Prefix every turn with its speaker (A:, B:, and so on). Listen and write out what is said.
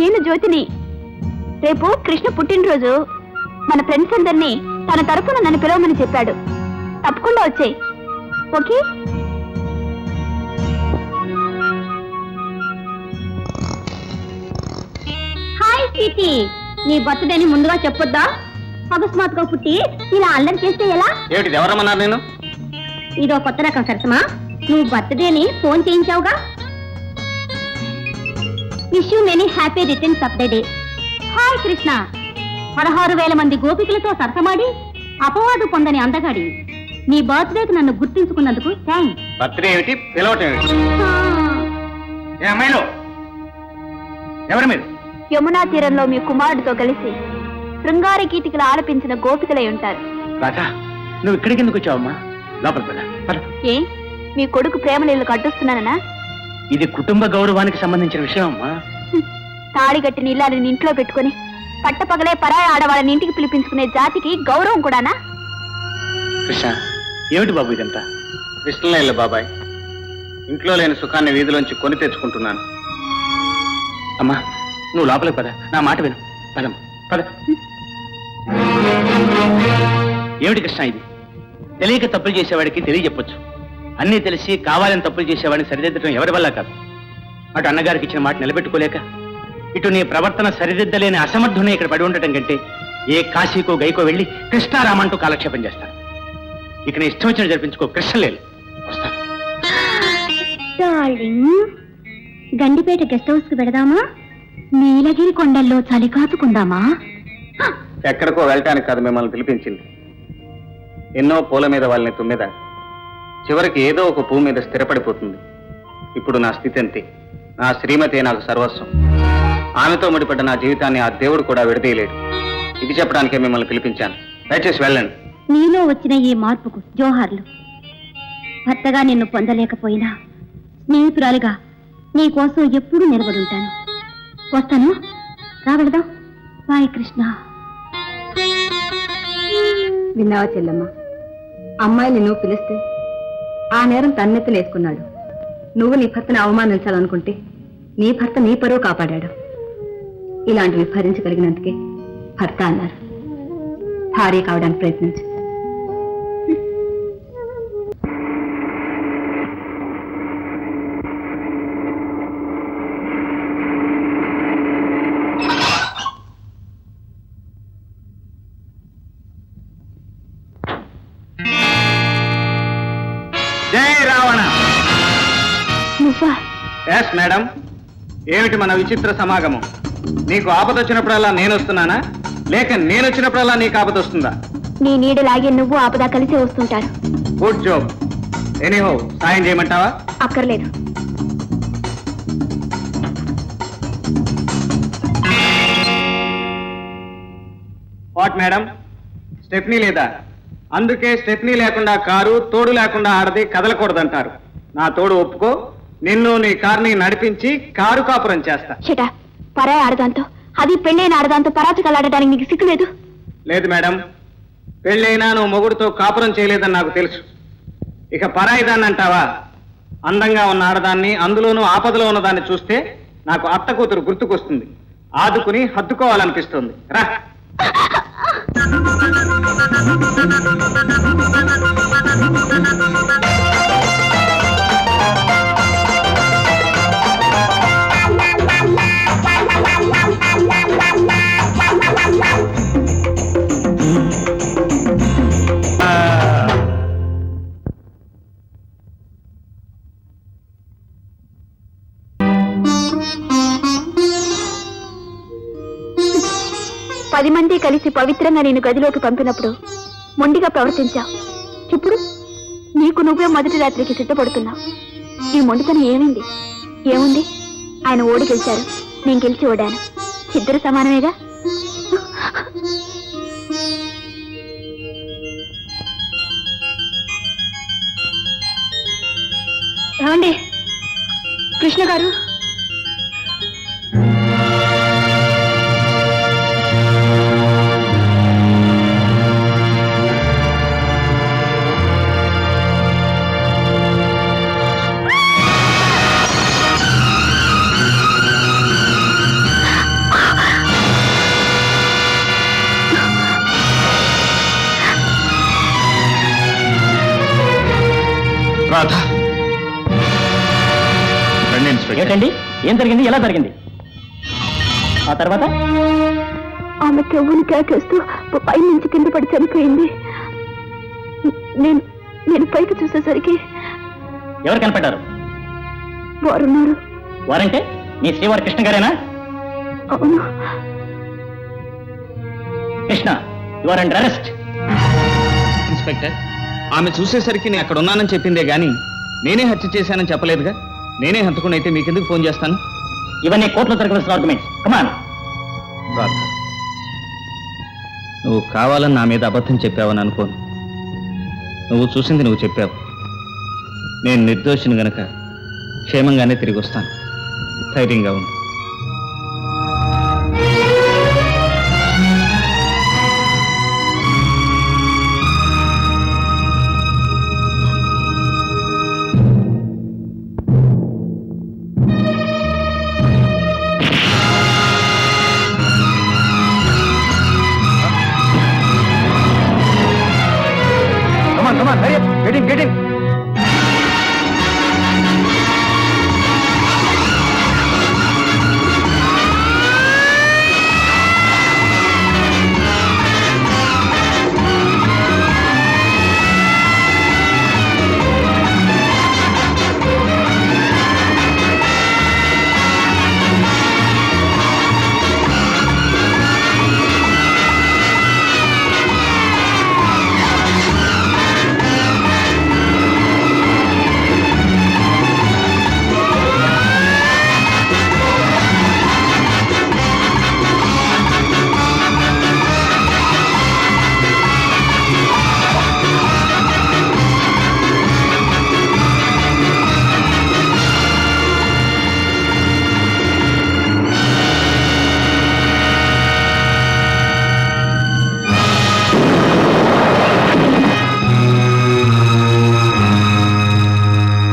A: నేను జ్యోతిని. రేపు కృష్ణ పుట్టినరోజు. మన ఫ్రెండ్స్ అందరినీ తన తరపున నన్ను పిలవమని చెప్పాడు. తప్పకుండా వచ్చేయ్. ఓకే? హాయ్ స్వీటీ నీ బర్త్డేని ముందుగా చెప్పొద్దా? అకస్మాత్తుగా పుట్టి ఇలా అల్లరి చేస్తే ఎలా?
B: ఏమిటి ఎవరమ్మన్నారు నేను
A: ఇదో కొత్త రకం సరసమా? నువ్వు బర్త్డేని phone చేయించావుగా? Wish you many happy returns of the day hi Krishna పదహారు వేల మంది గోపికలతో సరసమాడి అపవాదు పొందని అందగాడి. నీ బర్త్డేకి నన్ను గుర్తించుకున్నందుకు థ్యాంక్స్
B: బర్త్డే ఏమిటి? పిలవటం ఏమిటి? ఏ అమ్మాయిలు? ఎవరు మీరు?
A: యమునా తీరంలో మీ కుమారుడితో కలిసి శృంగార గీతికలు ఆలపించిన గోపికలై ఉంటారు.
B: నువ్వు ఇక్కడికి ఎందుకు వచ్చావమ్మా? లోపల పద పద.
A: ఏ? మీ కొడుకు ప్రేమ నీళ్ళు కట్టుస్తున్నాననా?
B: ఇది కుటుంబ గౌరవానికి సంబంధించిన విషయం అమ్మా.
A: తాడి కట్టిన ఇల్లాలని ఇంట్లో పెట్టుకుని పట్టపగలే పరాయి ఆడవాళ్ళని ఇంటికి పిలిపించుకునే జాతికి గౌరవం కూడానా?
B: కృష్ణ ఏమిటి బాబు ఇదంతా? కృష్ణలేళ్ళు బాబాయ్ ఇంట్లో లేని సుఖాన్ని వీధిలోంచి కొని తెచ్చుకుంటున్నాను. అమ్మా నువ్వు లోపలికి పద. నా మాట విను. పదమ్మ పద. ఏమిటి కృష్ణ ఇది? తెలియక తప్పులు చేసేవాడికి తెలియజెప్పొచ్చు. అన్నీ తెలిసి కావాలని తప్పులు చేసేవాడిని సరిదిద్దడం ఎవరి వల్ల కాదు. అటు అన్నగారికి ఇచ్చిన మాట నిలబెట్టుకోలేక ఇటు నీ ప్రవర్తన సరిదిద్దలేని అసమర్థునే ఇక్కడ పడి ఉండటం కంటే ఏ కాశీకో గైకో వెళ్ళి కృష్ణారామంటూ కాలక్షేపం చేస్తాను ఇక నీ ఇష్టం వచ్చిన జరిపించుకో వస్తాను
A: డార్లింగ్ గండిపేట గెస్ట్ హౌస్కి పెడదామా నీలగిరి కొండల్లో చలి కాచుకుందామా?
B: ఎక్కడికో వెళ్ళటానికి కాదు మిమ్మల్ని పిలిపించింది. ఎన్నో పూల మీద వాళ్ళని తుమ్మిద? చివరికి ఏదో ఒక పువ్వు మీద స్థిరపడిపోతుంది. ఇప్పుడు నా స్థితి అంతే. నా శ్రీమతి నాకు సర్వస్వం. ఆమెతో ముడిపడ్డ నా జీవితాన్ని ఆ దేవుడు కూడా విడదీయలేడు. ఇది చెప్పడానికే మిమ్మల్ని పిలిపించాను. దయచేసి వెళ్ళండి.
A: నీలో వచ్చిన ఈ మార్పుకు జోహార్లు భర్తగా నిన్ను పొందలేకపోయినా స్నేహితురాలుగా నీ కోసం ఎప్పుడూ నిలబడుంటాను. వస్తాను. రావడదాం బాయ్ కృష్ణ.
C: విన్నావా చెల్లమ్మ? అమ్మాయిని నువ్వు పిలిస్తే ఆ నేరం తన్నెత్తలేసుకున్నాడు నువ్వు నీ భర్తను అవమానించాలనుకుంటే నీ భర్త నీ పరువు కాపాడాడు. ఇలాంటివి భరించగలిగినందుకే భర్త అన్నారు. భార్య కావడానికి ప్రయత్నించు.
B: రావణ.
A: నువ్వా?
B: ఎస్ మేడం ఏమిటి మన విచిత్ర సమాగమం? నీకు ఆపద వచ్చినప్పుడల్లా నేను వస్తున్నానా? లేక నేను వచ్చినప్పుడల్లా నీకు ఆపద వస్తుందా?
A: నీ నీడలాగే నువ్వు ఆపద కలిసి వస్తుంటారు.
B: గుడ్ జాబ్ ఎనీహో సాయం చేయమంటావా?
A: అక్కర్లేదు.
B: వాట్ మేడం స్టెప్నీ లేదా? అందుకే స్టెప్నీ లేకుండా కారు తోడు లేకుండా ఆడది కదలకూడదంటారు. నా తోడు ఒప్పుకో నిన్ను నీ కార్ని నడిపించి కారు కాపురం చేస్తా.
A: చెట పరాయి ఆడదాంతో అది పెళ్ళైన ఆడదాంతో పరాచకలాడటానికి నీకు సిగ్గులేదు
B: లేదు? మేడం పెళ్ళైనా నువ్వు మొగుడుతో కాపురం చేయలేదని నాకు తెలుసు. ఇక పరాయిదాన్ని అంటావా? అందంగా ఉన్న ఆడదాన్ని అందులోనూ ఆపదలో ఉన్నదాన్ని చూస్తే నాకు అత్త కూతురు గుర్తుకొస్తుంది. ఆదుకుని హత్తుకోవాలనిపిస్తుంది రా. Thank you.
A: పది మంది కలిసి పవిత్రంగా నేను గదిలోకి పంపినప్పుడు మొండిగా ప్రవర్తించావు ఇప్పుడు నీకు నువ్వే మొదటి రాత్రికి సిద్ధపడుతున్నావు ఈ మొండితనం ఏమింది? ఏముంది? ఆయన ఓడి గెలిచారు. నేను గెలిచి ఓడాను. ఇద్దరు సమానమేగా? ఏమండి? కృష్ణ గారు? నాథ రండి ఏంటండి?
D: ఏం జరిగింది? ఎలా జరిగింది? ఆ తర్వాత?
A: ఆమె చెవుని కేకేస్తూ పై నుంచి కింద పడి చనిపోయింది. నేను నేను పైకి చూసేసరికి
D: ఎవరు కనపడ్డారు?
A: వారున్నారు.
D: వారంటే? నీ శ్రీవారి కృష్ణ గారేనా?
A: అవును.
D: Krishna you are under arrest
B: inspector ఆమె చూసేసరికి నేను అక్కడ ఉన్నానని చెప్పిందే గాని నేనే హత్య చేశానని చెప్పలేదుగా? నేనే హంతకునైతే మీకెందుకు ఫోన్ చేస్తాను?
D: ఇవన్నీ కోర్టులో జరగవలసిన ఆర్గ్యుమెంట్స్ కమాన్
B: నువ్వు కావాలని నా మీద అబద్ధం చెప్పావని అనుకోను. నువ్వు చూసింది నువ్వు చెప్పావు. నేను నిర్దోషిని గనక క్షేమంగానే తిరిగి వస్తాను. ధైర్యంగా ఉండు.